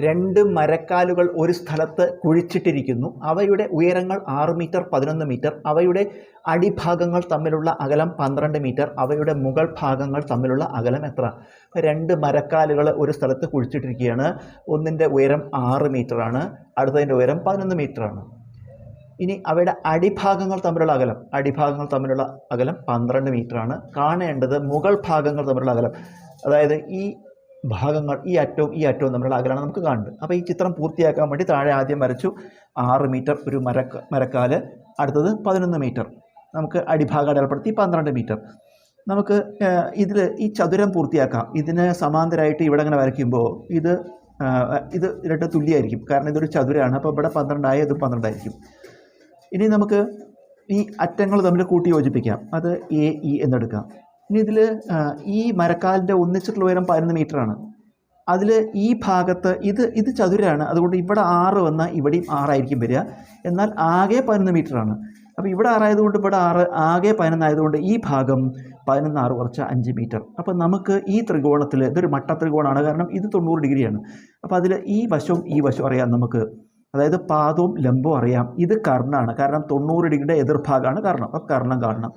രണ്ട് മരക്കാലുകൾ ഒരു സ്ഥലത്ത് കുഴിച്ചിട്ടിരിക്കുന്നു. അവയുടെ ഉയരങ്ങൾ ആറ് മീറ്റർ പതിനൊന്ന് മീറ്റർ. അവയുടെ അടിഭാഗങ്ങൾ തമ്മിലുള്ള അകലം പന്ത്രണ്ട് മീറ്റർ. അവയുടെ മുകൾ ഭാഗങ്ങൾ തമ്മിലുള്ള അകലം എത്ര? രണ്ട് മരക്കാലുകൾ ഒരു സ്ഥലത്ത് കുഴിച്ചിട്ടിരിക്കുകയാണ്. ഒന്നിന്റെ ഉയരം ആറ് ആണ്. അടുത്തതിന്റെ ഉയരം പതിനൊന്ന് ആണ്. ഇനി അവയുടെ അടിഭാഗങ്ങൾ തമ്മിലുള്ള അകലം. അടിഭാഗങ്ങൾ തമ്മിലുള്ള അകലം പന്ത്രണ്ട് ആണ്. കാണേണ്ടത് മുകൾ ഭാഗങ്ങൾ തമ്മിലുള്ള അകലം. അതായത് ഈ ഭാഗങ്ങൾ ഈ അറ്റവും ഈ അറ്റവും തമ്മിലുള്ള അകലാണ് നമുക്ക് കാണുന്നത് അപ്പോൾ ഈ ചിത്രം പൂർത്തിയാക്കാൻ വേണ്ടി താഴെ ആദ്യം വരച്ചു ആറ് മീറ്റർ ഒരു മര മരക്കാൽ അടുത്തത് പതിനൊന്ന് മീറ്റർ. നമുക്ക് അടിഭാഗം അടയാളപ്പെടുത്തി പന്ത്രണ്ട് മീറ്റർ. നമുക്ക് ഇതിൽ ഈ ചതുരം പൂർത്തിയാക്കാം. ഇതിന് സമാന്തരമായിട്ട് ഇവിടെ അങ്ങനെ വരയ്ക്കുമ്പോൾ ഇത് ഇത് രണ്ട് തുല്യമായിരിക്കും കാരണം ഇതൊരു ചതുരമാണ് അപ്പോൾ ഇവിടെ പന്ത്രണ്ടായ ഇത് പന്ത്രണ്ടായിരിക്കും. ഇനി നമുക്ക് ഈ അറ്റങ്ങൾ തമ്മിൽ കൂട്ടി യോജിപ്പിക്കാം. അത് എ ഇ എന്നെടുക്കാം ഇനി ഇതിൽ ഈ മരക്കാലിന്റെ ഒന്നിച്ചിട്ടുള്ള ഉയരം പതിനൊന്ന് മീറ്ററാണ്. അതിൽ ഈ ഭാഗത്ത് ഇത് ഇത് ചതുരാണ്. അതുകൊണ്ട് ഇവിടെ ആറ് വന്നാൽ ഇവിടെയും ആറായിരിക്കും വരിക. എന്നാൽ ആകെ പതിനൊന്ന് മീറ്ററാണ്. അപ്പോൾ ഇവിടെ ആറായതുകൊണ്ട് ഇവിടെ ആറ് ആകെ പതിനൊന്നായതുകൊണ്ട് ഈ ഭാഗം പതിനൊന്ന് ആറ് കുറച്ച് അഞ്ച് മീറ്റർ. അപ്പോൾ നമുക്ക് ഈ ത്രികോണത്തിൽ ഇതൊരു മട്ട ത്രികോണമാണ്. കാരണം ഇത് തൊണ്ണൂറ് ഡിഗ്രിയാണ്. അപ്പോൾ അതിൽ ഈ വശവും ഈ വശവും അറിയാം നമുക്ക്. അതായത് പാദവും ലംബവും അറിയാം. ഇത് കർണാണ്. കാരണം തൊണ്ണൂറ് ഡിഗ്രിയുടെ എതിർഭാഗമാണ് കർണം. അപ്പോൾ കർണം കാണണം.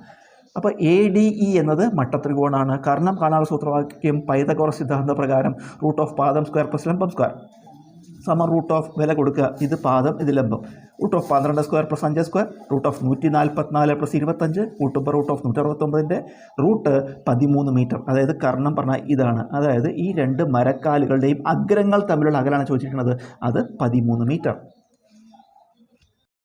അപ്പോൾ എ ഡി ഇ എന്നത് മട്ടത്രികോണാണ്. കർണം കാണാനുള്ള സൂത്രവാക്യം പൈതകോറ സിദ്ധാന്ത പ്രകാരം റൂട്ട് ഓഫ് പാദം സ്ക്വയർ പ്ലസ് ലംബം സ്ക്വയർ സമ റൂട്ട് ഓഫ് വില കൊടുക്കുക. ഇത് പാദം ഇത് ലംബം റൂട്ട് ഓഫ് പന്ത്രണ്ട് സ്ക്വയർ പ്ലസ് അഞ്ച് സ്ക്വയർ റൂട്ട് ഓഫ് നൂറ്റി നാൽപ്പത്തിനാല് പ്ലസ് ഇരുപത്തഞ്ച് കൂട്ടുമ്പോൾ റൂട്ട് ഓഫ് നൂറ്റി അറുപത്തൊമ്പതിന്റെ റൂട്ട് പതിമൂന്ന് മീറ്റർ അതായത് കർണം പറഞ്ഞാൽ ഇതാണ്. അതായത് ഈ രണ്ട് മരക്കാലുകളുടെയും അഗ്രങ്ങൾ തമ്മിലുള്ള അകലാണ് ചോദിച്ചിരിക്കുന്നത്. അത് പതിമൂന്ന് മീറ്റർ